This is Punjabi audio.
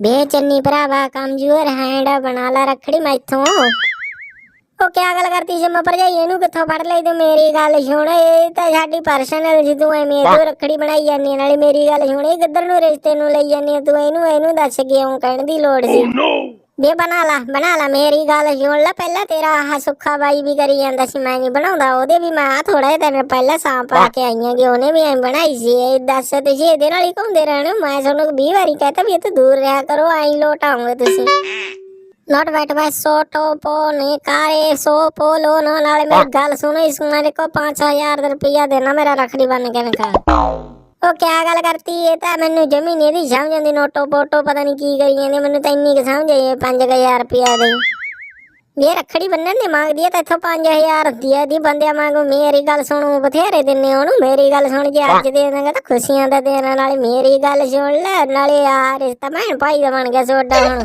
ਬੇ ਚੰਨੀ ਭਰਾਵਾ ਕਮਜ਼ੋਰ ਹੈਂਡ ਬਣਾ ਲੈ ਰੱਖੜੀ ਮੈਥੋਂ ਉਹ ਕਿਆ ਗੱਲ ਕਰਤੀ ਸੀ ਮੈਂ ਭਰਜਾਈ ਇਹਨੂੰ ਕਿੱਥੋਂ ਫੜ ਲਈ ਤੂੰ ਮੇਰੀ ਗੱਲ ਸੁਣ? ਇਹ ਤਾਂ ਸਾਡੀ ਪਰਸਨਲ ਜੀ ਤੂੰ ਐਵੇਂ ਇਹਦੋਂ ਰੱਖੜੀ ਬਣਾਈ ਜਾਂਦੀ ਨਾਲੇ ਮੇਰੀ ਗੱਲ ਸੁਣ ਇਹ ਕਿੱਧਰ ਨੂੰ ਰਿਸ਼ਤੇ ਨੂੰ ਲਈ ਜਾਂਦੀ? ਤੂੰ? ਇਹਨੂੰ ਇਹਨੂੰ ਦੱਸ ਕਿਉਂ ਕਹਿਣ ਦੀ ਲੋੜ ਸੀ? ਬੇ ਬਣਾ ਲਾ ਬਣਾ ਲਾ, ਮੇਰੀ ਗੱਲ ਸੁਣ ਲੈ, ਪਹਿਲਾਂ ਤੇਰਾ ਆਹ ਸੁੱਖਾ ਬਾਈ ਵੀ ਕਰੀ ਜਾਂਦਾ ਸੀ, ਮੈਂ ਨਹੀਂ ਬਣਾਉਂਦਾ, ਉਹਦੇ ਵੀ ਮੈਂ ਥੋੜਾ ਜਿਹਾ ਪਹਿਲਾਂ ਸਾਂ ਪਾ ਕੇ ਆਈਆਂ ਕਿ ਉਹਨੇ ਵੀ ਐਂ ਬਣਾਈ ਸੀ, ਇਹ ਦੱਸ ਤੁਸੀਂ ਇਹਦੇ ਨਾਲ ਹੀ ਘੁੰਮਦੇ ਰਹਿਣਾ, ਮੈਂ ਤੁਹਾਨੂੰ 20 ਵਾਰੀ ਕਹਤਾ ਵੀ ਇਹ ਤੋਂ ਦੂਰ ਰਿਹਾ ਕਰੋ, ਐਂ ਲੋਟ ਆਉਂਗੇ ਤੁਸੀਂ। ਨੋਟ ਵੈਟ ਵੈ ਸੋਟੋ ਪੋ ਨੇ ਕਾਰੇ ਸੋ ਪੋਲੋ ਨਾ, ਨਾਲੇ ਮੇਰੀ ਗੱਲ ਸੁਣੋ, ਇਸ ਮੇਰੇ ਕੋ 5000 ਰੁਪਇਆ ਦੇਣਾ ਮੇਰਾ ਰਖੜੀ ਬਣ ਕੇ ਨਕਾ ਉਹ ਕਿਆ ਗੱਲ ਕਰਤੀ? ਇਹ ਤਾਂ ਮੈਨੂੰ ਜ਼ਮੀਨ ਇਹਦੀ ਸਮਝ ਆਉਂਦੀ। ਨੋਟੋ ਪੋਟੋ ਪਤਾ ਨਹੀਂ ਕੀ ਕਰੀ ਜਾਂਦੇ। ਮੈਨੂੰ ਤਾਂ ਇੰਨੀ ਕੁ ਸਮਝ ਆਈ 5000 ਰੁਪਇਆ ਦੇ। ਇਹ ਰੱਖੜੀ ਬੰਨਣ ਦੀ ਮੰਗਦੀ ਹੈ, ਤਾਂ ਇੱਥੋਂ 5000 ਹੁੰਦੀ ਦੀ ਬੰਦਿਆਂ ਵਾਂਗੂ ਮੇਰੀ ਗੱਲ ਸੁਣੂ, ਬਥੇਰੇ ਦਿੰਨੇ ਉਹਨੂੰ। ਮੇਰੀ ਗੱਲ ਸੁਣ, ਜੇ ਅੱਜ ਦੇ ਦੇਣਗੇ ਤਾਂ ਖੁਸ਼ੀਆਂ ਦਾ ਦੇਣ ਨਾਲੇ ਮੇਰੀ ਗੱਲ ਸੁਣ ਲੈ। ਨਾਲੇ ਆ ਰਿਸ਼ਤਾ ਭੈਣ ਭਾਈ ਦਾ ਬਣ ਗਿਆ ਸੋਡਾ ਹੁਣ।